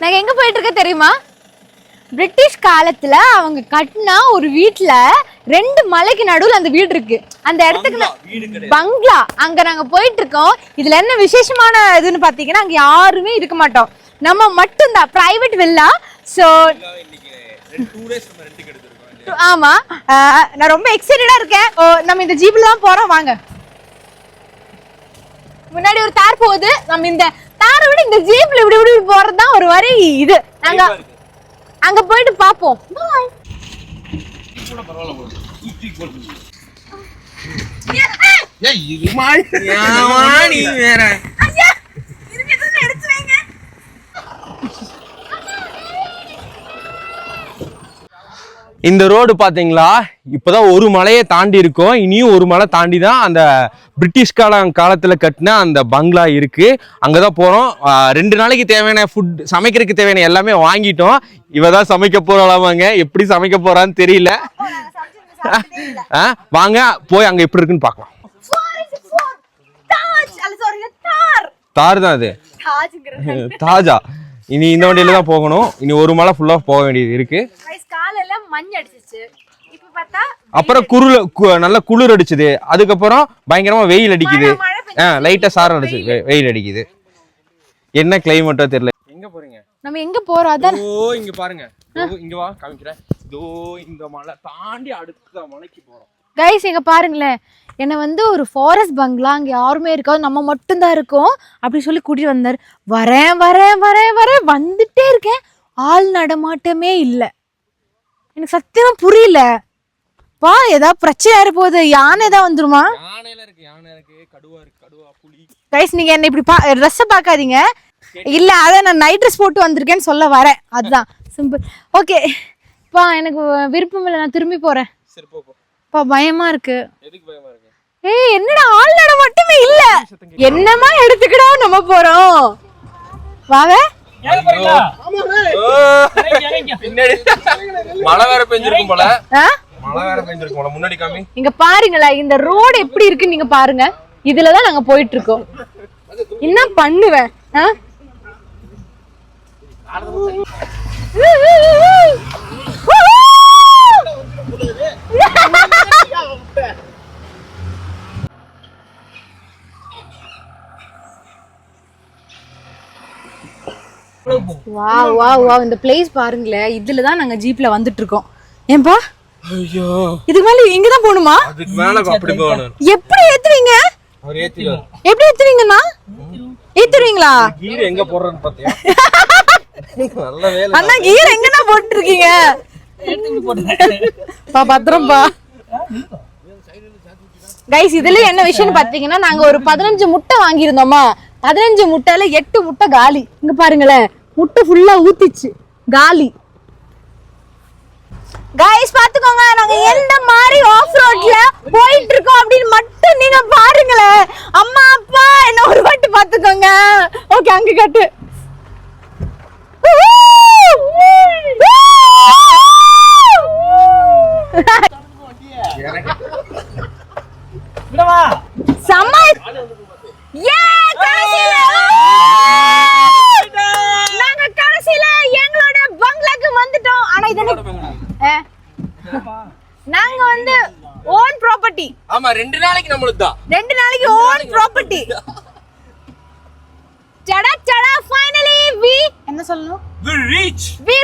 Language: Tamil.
நாங்க எங்க போயிட்டு இருக்க தெரியுமா? பிரிட்டிஷ் காலத்துல அவங்க கட்டினா ஒரு வீட்ல ரெண்டு மலைக்கு நடுவுல அந்த வீடு இருக்கு. அந்த இடத்துக்கு பங்களா அங்க நாங்க போயிட்டு இருக்கோம். இதுல என்ன விசேஷமான இதுன்னு பாத்தீங்கன்னா அங்க யாருமே இருக்க மாட்டோம். நம்ம மட்டும்தான். பிரைவேட் வில்லா சோ ஆமா. நான் ரொம்ப எக்ஸைட்டடா இருக்கேன். ஓ, நம்ம இந்த ஜீப்ல தான் போறோம். வாங்க. முன்னாடி ஒரு தார் போகுது. நம்ம இந்த தாரை விட இந்த ஜீப்ல இப்படி இப்படி போறது தான் ஒரு வரி இது. நாங்க அங்க போயிட்டு பாப்போம். பாய் ஏய் இருமா நீ வேற இந்த ரோடு பாத்தீங்களா? இப்பதான் ஒரு மலையை தாண்டி இருக்கோம். இனியும் ஒரு மலை தாண்டி தான் அந்த பிரிட்டிஷ் காலம் காலத்துல கட்டின அந்த பங்களா இருக்கு. அங்கதான் போறோம். ஆஹ் ரெண்டு நாளைக்கு தேவையான ஃபுட் சமைக்கிறதுக்கு தேவையான எல்லாமே வாங்கிட்டோம். இவ தான் சமைக்க போறாளாமாங்க. எப்படி சமைக்க போறான்னு தெரியல. ஆ, வாங்க போய் அங்க எப்படி இருக்குன்னு பார்க்கலாம். தார் தான் அது. தாஜா. இனி இந்த வண்டியில தான் போகணும். இனி ஒரு மலை ஃபுல்லா போக வேண்டியது இருக்கு. காலையில மண் அடிச்சிச்சு இப்ப பார்த்தா அப்புறம் குருள கு- நல்லா குளிர் அடிச்சுது. அதுக்கப்புறம் பயங்கரமா வெயில் அடிக்குது. லைட்டா சாரம் அடிச்சு வெயில் அடிக்குது. என்ன கிளைமேட்டோ தெரியல. எங்க போறீங்க? நம்ம எங்க போறோம்? அதான். ஓ இங்க பாருங்க. இங்க வா காமிக்கிறேன். இதோ இந்த மலை தாண்டி அடுத்த மலைக்கு போறோம். கைஸ் இங்க பாருங்களேன். என்னை வந்து ஒரு ஃபாரஸ்ட் பங்களா அங்க யாருமே இருக்காது. நம்ம மட்டும்தான் இருக்கோம். அப்படி சொல்லி கூட்டிட்டு வந்தாரு. வரேன் வரேன் வரேன் வரேன். வந்துட்டே இருக்கேன். ஆள் நடமாட்டமே இல்லை. எனக்கு சத்தியமா புரியல. பா ஏதாவது பிரச்சனை ஆயிர போகுது. யானை ஏதாவது வந்துருமா? இருக்கு இருக்கு. இருக்கு கைஸ் நீங்க என்ன இப்படி பா ட்ரெஸ்ஸை பார்க்காதீங்க. இல்ல அதான் நான் நைட் ட்ரெஸ் போட்டு வந்திருக்கேன்னு சொல்ல வரேன். அதுதான். சிம்பிள் ஓகே பா எனக்கு விருப்பம் இல்லை. நான் திரும்பி போறேன். போ பயமா இருக்கு. இருக்கு? ஏய் என்னடா ஆள் நட மட்டுமே இல்ல. என்னமா எடுத்துக்கடா நம்ம போறோம். வாங்க. பின்னாடி. மழை வேற பெஞ்சிருக்கும் போல. ஆ? மழை வேற பெஞ்சிருக்கும் போல. முன்னாடி காமி. இங்க பாருங்களேன் இந்த ரோடு எப்படி இருக்குன்னு நீங்க பாருங்க. இதுலதான் நாங்க போயிட்டு இருக்கோம் என்ன பண்ணுவேன்? வா வா வா இந்த பிளேஸ் பாருங்களேன். இதுல தான் நாங்க ஜீப்ல வந்துட்டு இருக்கோம் ஏன்பா? ஐயோ. இதுக்கு மேல இங்க தான் போகணுமா? அதுக்கு மேல அப்படி போகணும். எப்படி ஏத்துவீங்க? அவர் ஏத்திடுவார் எப்படி ஏத்துவீங்கண்ணா ஏத்துவீங்களா? கீழே எங்க போடுறன்னு பாத்தியா? நல்ல வேலை. அண்ணா கீர் எங்கண்ணா போட்டு இருக்கீங்க பா பத்திரம்பா. கைஸ் இதுல என்ன விஷயம்னு பாத்தீங்கன்னா நாங்க ஒரு பதினஞ்சு முட்டை வாங்கியிருந்தோமா? பதினஞ்சு முட்டையில எட்டு முட்டை காலி. இங்க பாருங்களேன். முட்டை ஃபுல்லா ஊத்திச்சு. காலி. கைஸ் பாத்துக்கோங்க நாங்க எந்த மாதிரி ஆஃப் ரோட்ல போயிட்டு இருக்கோம் அப்படின்னு மட்டும் நீங்க பாருங்களேன். அம்மா அப்பா என்ன ஒரு வாட்டி பாத்துக்கோங்க ஓகே அங்க கட்டு. நாங்க வந்து ஓன் ப்ராப்பர்ட்டி ஆமா ரெண்டு நாளைக்கு நம்மளுக்கு தான் ரெண்டு நாளைக்கு ஓன் ப்ராப்பர்ட்டி டடா டடா ஃபைனலி வி என்ன சொல்லணும்? We reach we